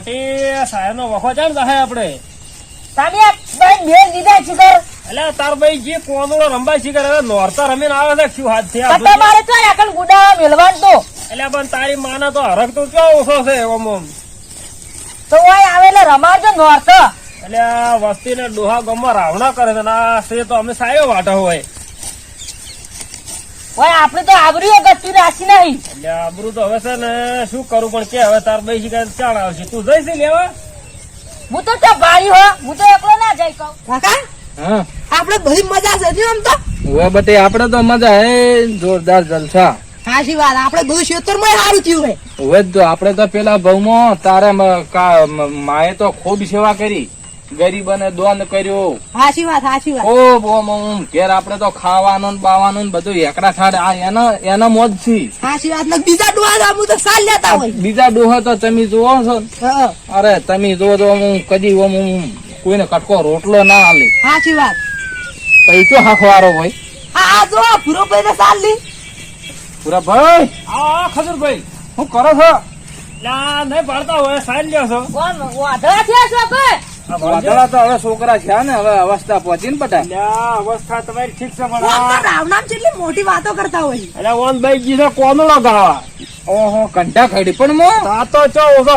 બટી સાહેબ નો વખો છે ને સાહેબ આપડે તમે ભાઈ બે દીધા છે એટલે તાર ભાઈ જે કોનુડો રંબાઈ શીખર હવે નોરતા રમીને આવે છે શું હાથ તમારે તો ગુડા મેલવાન તો? એટલે પણ તારી માના તો હરક તો કેવો ઓછો છે ઓમ ઓમ. તો ઓય આવે એટલે રમાડજો નોર્થ એટલે આ વસ્તી ને ડોહા ગમમાં રાવણા કરે છે ને તો અમે સાયો વાટો હોય. ઓય આપણે તો આબરૂ ગતું રાશી નહીં. એટલે આબરું તો હવે છે ને શું કરું પણ કે હવે તાર બે શીખર ચાણ આવશે. તું જઈશ લેવા? હું તો ત્યાં ભાઈ હો હું તો એકલો ના જઈ કહું. કાકા હા. આપણે બધી મજા છે નહીં આમ તો? હવે બટે આપડે તો મજા હે જોરદાર જલસા. સાચી વાત આપણે બધું ક્ષેત્રમાં સારું થયું હે હવે તો આપડે તો પેલા ભવમાં તારે માએ તો ખૂબ સેવા કરી. ગરીબોને દોન કર્યો. સાચી વાત સાચી વાત. ઓ ઓમ ઘેર આપડે તો ખાવાનું ને બાવાનું ને બધું એકડા ખાડે આ એનો એનો મોજ છે. સાચી વાત ને બીજા ડોહા આમ તો સાલ લેતા હોય. બીજા ડોહા તો તમે જોવો છો અરે તમે જો તો હું કદી ઓમ ઓમ કોઈને કટકો રોટલો ના આલે. સાચી વાત. પૈસો હાખવારો હોય? આ આ જો પૂરો ભૂરો ભાઈ ને સાલ લી. પૂરા ભાઈ આ ખજૂરભાઈ. હું કરો છો? ના નહીં પાડતા હોય સાલ લ્યો છો. કોણ? વાઢા થયા છો ભણજો. વાદળા તો હવે છોકરા છે ને હવે અવસ્થા પહોંચી ને બટા અવસ્થા તમારી ઠીક છે પણ કોણ આ- તો રાવણામ જેટલી મોટી વાતો કરતા હોય. એટલે ઓન ભાઈ જી છે ગાવા ઓહો કંઠા ખડી પણ મો. આ તો ચો ઓછો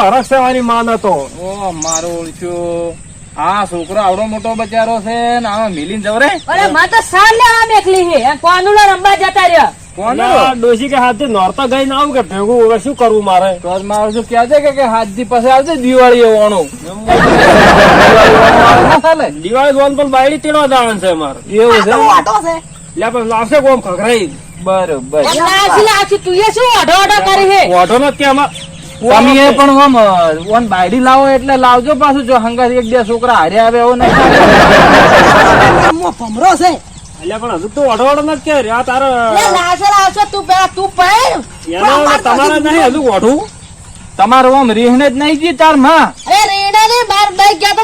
માન હતો. ઓ મારો ઓળખ્યો આ છોકરો આવડો મોટો બચારો છે ને આમાં મિલીને જવરે. અરે માતા તો સાલ લેવા મેકલી એમ કોનુડો રમવા જતા રહ્યો? કોણ એટલે આ ડોશી કે હાથથી નોરતા ગઈ ના આવું કે ભેગું હવે શું કરવું મારે? તો જ શું કહે છે કે કે હાથથી પછી આવશે દિવાળી એવાનું દિવાળી જોન પણ બાયડી તેડવા જવાનું છે મારે એવું છે? આ તો વાતો છે. એટલે પણ લાવશે કોમ ખખરાઈ. બરોબર. એમ લાગી લાગી તું શું ઓઢો ઓઢો કરી છે? વાઢો ન કે તમે પણ ઓમ ઓન બાયડી લાવો એટલે લાવજો પાછું જો હંગાત એક બે છોકરા હારે આવે એવું નહીં. છે. એટલે પણ હજુ તો નથી કે આ તારે લાવશો તું પેલા તું પહેર તમારે નહીં હજુ વાઢું તમારું આમ રીહને જ નહીં જી તારમાં. અરે રેડા ને બાર બાઈક ગયા તો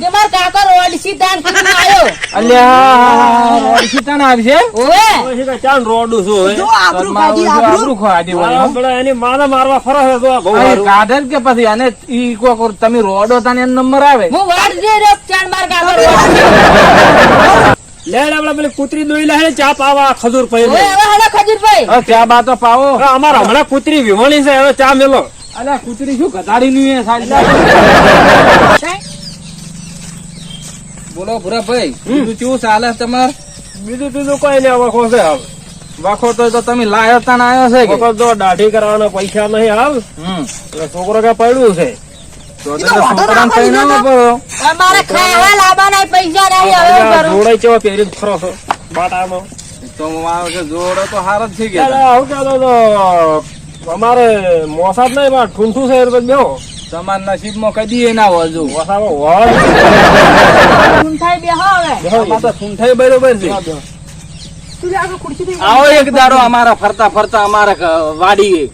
કે માર કાકો રોડસી દાન આવ્યો. અલ્યા ઓળખીતા ના આવશે? ઓવે. ડોશી ચાલ રોડું છું? જો આબરૂ ખાધી. એની માને મારવા ફરે છે તો બહુ. કે પછી અને ઈ કોક તમે રોડો તાને નંબર આવે? હું વાડ દે રે ચાર માર કાકો લે લે પેલી કૂતરી દોઈ લે ચા પાવા ખજૂર પૈ ઓવે હવે હડો ખજૂરભાઈ હવે ચા બા તો પાવો. અમારે હમણાં કૂતરી વિમણી છે હવે ચા મેલો. અલ્યા કૂતરી શું ઘટાડી નું એ સાલી બોલો ભૂરા ભાઈ બીજું કેવું ચાલે તમારે? બીજું બીજું કઈ નહીં વખો છે હવે વખો તો તમે લાયો તાન આવ્યો છે કે? વખો તો દાઢી કરવાના પૈસા નહીં હાલ. છોકરો કે પડ્યું છે. અમારે ખાવા લાવવાના પૈસા નહીં હવે હું જોડાઈ ચેવા પહેરી છો તો જોડો તો હાર જ છે કે એટલે આવું કહેતો તો અમારે મોસાદ નહીં પણ ઠૂંઠું છે એટલે બેહો. તમારા નસીબમાં કદી ના હોજો મોસામાં વળ ઊંઠાઈ બેહો હવે. સૂંઠાઈ બરોબર છે. આવો એક દાડો અમારા ફરતા ફરતા અમારા વાડી વાડીએ.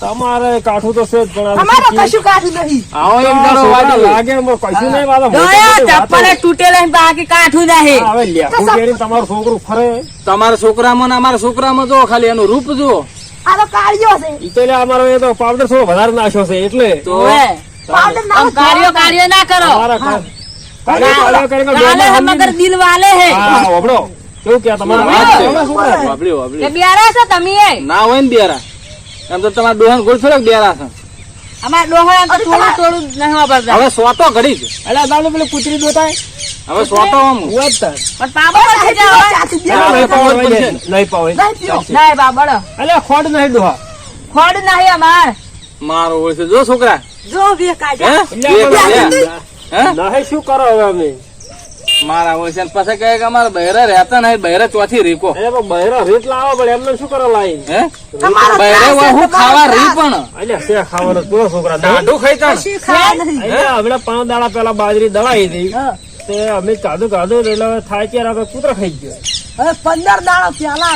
તમારે કાઠું તો છે જ પણ અમારે કશું કાઠું નહીં. આવો એમ આ દાડો લાગે એમ કશું નહીં વાળા દોયા ચપ્પલે તૂટેલા બાકી કાઠું નહીં હવે લેખું કેરી તમારો છોકરો ફરે. તમારા છોકરામાં ને અમારા છોકરામાં જો ખાલી એનું રૂપ જુઓ. આનો કાળિયો છે. ઈ તો લે અમારો એ તો પાવડર થોડો વધારે નાખ્યો છે એટલે. તો પાવડર ના કાળિયો કાર્યો ના કરો. કાળિયો કા- કાર્ય કાર્ય કરીને કાલે મગર દિલ વાલે હે હા, ઓબડો કેવું કે તમારે વાત છે. છોકરા? વાપર્યું, વાપર્યું. બિયારા છો તમે ના હોય ને બેરા એમ તો તમારે ડોહાન ગોળ થોડાક બેરા છે. અમારે ડોહણ તો થોડું થોડું નહીં વાપરતા. હવે સોટો ઘડી જ અલા, દાદા પેલી કૂતરી દોતાય? હવે સોટો આમ. તાર. પણ પાબો નથી જાવ નહીં નહીં. નહીં બાબડો ખોડ નહીં ડોહા. ખોડ નહીં અમાર. મારો હોય છે જો છોકરા. જો બે કાઢ્યા. એટલે બે આપણે કાઢ્યા. હે? નાહે શું કરો હવે અમે? મારા હોય છે પછી કહે કે અમારા બહેરા રહેતા નહીં બહેરા ચોથી રીકો. બહેરા રીત લાવો પણ એમને શું કરો લાઈ હે? બહેરે હું ખાવા રી પણ. એટલે શે ખાવાનું? પૂરો છોકરા દાંડું ને. નહીં. હમણાં પાંચ દાડા પેલા બાજરી દળાઈ હતી. તે અમે કાધું કાધું એટલે થાય ત્યારે આપણે કૂતરો ખાઈ ગયો. પંદર દાડા પેલા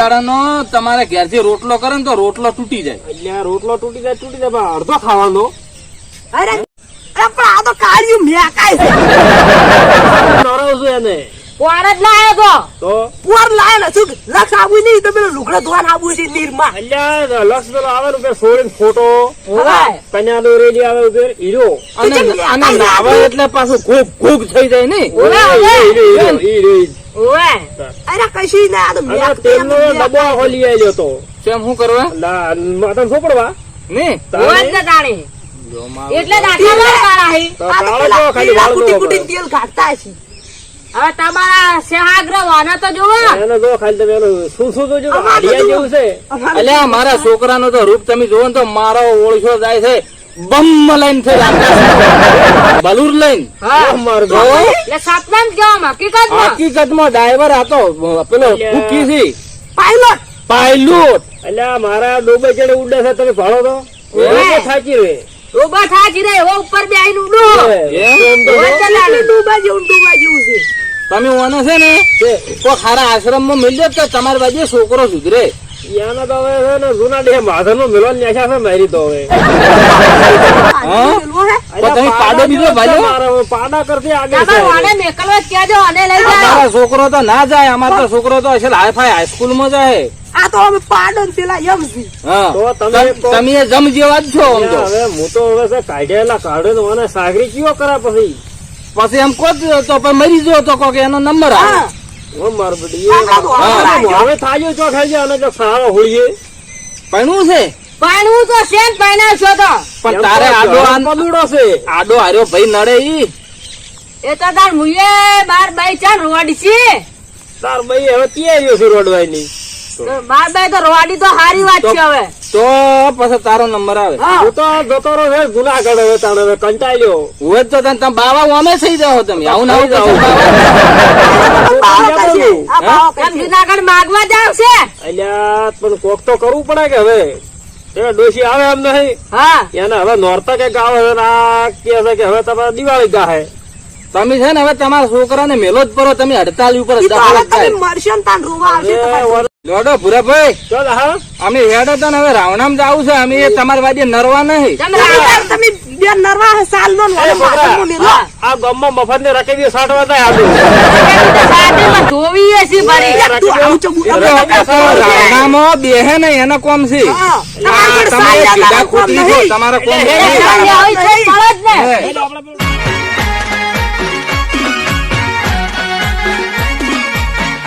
દાડાનો તમારે ઘેરથી રોટલો કરે ને તો રોટલો તૂટી જાય. એટલે રોટલો તૂટી જાય તૂટી જાય અડધો ખાવાનો. અરે અરે પણ આ તો કાળિયું મેકાય છે. નરવ છું એને? પોર જ લાયો તો. તો? પોર લાયો ને શું? લક્ષ આવું નહીં તો પેલું લુગડા ધોવાન આવું છે નીરમાં અલ્યા લક્ષ પેલો આવે ને ઉપર સોળીને ફોટો. કન્યા દોરેલી આવે ઉપર હીરો. અને અને નાવે એટલે પાછું ખૂબ ખૂબ થઈ જાય ને. Hero, hero, hero. અરે કશી ના તો મેં તેલનો ડબ્બો આખો લઈ તો. કેમ શું કરવા? ના માતા સોપડવા ને ઓવે જ ને? તાણી. જો મારું એટલે જો ખાલી પીળા કુટી જોવો કુટીને પડે. તેલ કાઢતા છે હવે તમારા સેહાગ્ર વાના તો જોવો. એને જો ખાલી તમે એનું શું શું જોજો? તો અમારે હાડિયા તો જેવું છે. અલ્યા મારા છોકરાનો તો રૂપ તમે જોવો ને તો મારો ઓળશો જાય છે. બમ લઈને છે બલુર લઈને. એટલે સપનામ જ હકીકતમાં? હકીકતમાં ડ્રાઈવર હતો પેલો. છે. પાયલોટ પાયલોટ એટલે મારા ડોબે ચડે ઉડે છે તમે ભાડો તો. ઓવે. ડોબો થાજી રે એવો ઉપર ઉડો તો ઓવે ચલાવે. ડૂબા જેવું ડૂબા જેવું છે. તમે ઓને છે ને કોઈ ખારા આશ્રમમાં મળ્યો તો તમારી બાજુ છોકરો સુધરે? યાના તો હવે છે ને જૂના ડે ન્યાસા છે મારી તો હવે. છોકરો તો ના જાય અમારો તો છોકરો તો હાઈફાઈ હાઈસ્કૂલમાં જાય. આ તો અમે પાડો ને પેલા એમ છે. તો તમે તમ- જમ જેવા જ છો આમ તો. હવે હું તો હવે છે કાઢેલા કાઢે તો મને સાગરી કયો કરા પછી? પછી એમ કહો તો પણ મરી જો તો કોક એનો નંબર માર આ કાઢો, આ હવે થાજો ચો ખાઈ અને જો સારો હોળીએ. પણું છે? પાણું તો શેન પાણા છો તો? પણ તારે આડો આન- પદુડો છે. આડો હાર્યો ભાઈ નડે ઈ. એ તો તાર મુયે બાર બાઈ ચાર રોડ છે. તાર ભાઈ હવે ક્યાં આવ્યો છે રોડવાની તો બાર બાઈ તો રોડી તો હારી વાત છે હવે. તો પછી તારો નંબર આવે. હું. તો જતો રહ્યો છે જુનાગઢ હવે તાણે હવે કંટાળ્યો. હોય જ તો તને તમે બાવા અમે થઈ જાઓ તમે. આવું ના થઈ જાઓ. બાવા ત્યાં કશે. બોલું. આ બાવા કેમ કશે. જુનાગઢ માગવા જાવ છે? અલ્યા પણ કોક તો કરવું પડે કે હવે? એ ડોશી આવે એમ નહીં. હા. એને હવે નોરતા કે ગાવે આ કે છે કે હવે તમારે દિવાળી ગાહે. તમે છે ને હવે તમારા છોકરાને મેલો જ પરો તમે હડતાલ ઉપર. મરશો ને રોવા આવશે લોડો ભૂરાભાઈ. ચાલ હા. અમે હેડો તો હવે રાવણામ જવું છે. અમે તમારી બાજુ નરવા નહીં. તમે બે નરવા હે સાલ નો. આ- ગામમાં મફત ને રકેબી સાઠવા થાય ધોવીએ આપણે તો સાવ રાવણામાં બેહે ને એનો કોમ છે. હા. તમારે તમે સીધા કોમ ખોટી તમારા નહીં. છે